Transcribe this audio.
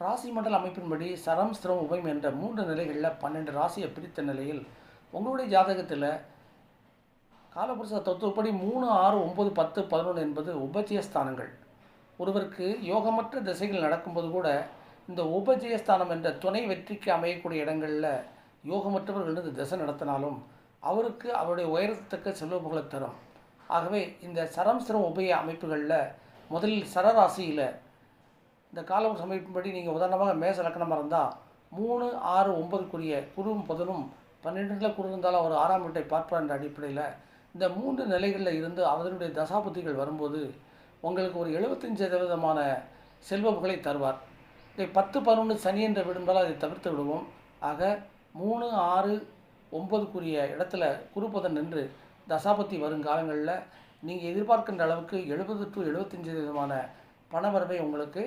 ராசி மண்டல அமைப்பின்படி சரம் ஸ்திரம் உபயம் என்ற மூன்று நிலைகளில் பன்னெண்டு ராசியை பிரித்த நிலையில் உங்களுடைய ஜாதகத்தில் காலபுருஷ தத்துவப்படி மூணு ஆறு ஒம்பது பத்து பதினொன்று என்பது உபஜய ஸ்தானங்கள் ஒருவருக்கு யோகமற்ற திசைகள் நடக்கும்போது கூட இந்த உபஜயஸ்தானம் என்ற துணை வெற்றிக்கு அமையக்கூடிய இடங்களில் யோகமற்றவர்கள் இந்த திசை நடத்தினாலும் அவருக்கு அவருடைய உயரத்துக்கு செல்வப்புகளை தரும். ஆகவே இந்த சரம் சிரம் உபய அமைப்புகளில் முதலில் சரராசியில் இந்த காலம் அமைப்பின்படி நீங்கள் உதாரணமாக மேச லக்கணமாக இருந்தால் மூணு ஆறு ஒன்பதுக்குரிய குருவும் புதனும் பன்னெண்டுல குரு இருந்தாலும் அவர் ஆறாம் வீட்டை பார்ப்பார் என்ற அடிப்படையில் இந்த மூன்று நிலைகளில் இருந்து அவர்களுடைய தசாபுத்திகள் வரும்போது உங்களுக்கு ஒரு எழுபத்தஞ்சு சதவீதமான செல்வப்புகளை தருவார். இதை பத்து பதினொன்று சனி என்ற விடுந்தால் அதை தவிர்த்து விடுவோம். ஆக மூணு ஆறு ஒன்பதுக்குரிய இடத்துல குருபதன் நின்று தசாபத்தி வரும் காலங்களில் நீங்கள் எதிர்பார்க்கின்ற அளவுக்கு எழுபது டு எழுபத்தஞ்சு விதமான பணவரவை உங்களுக்கு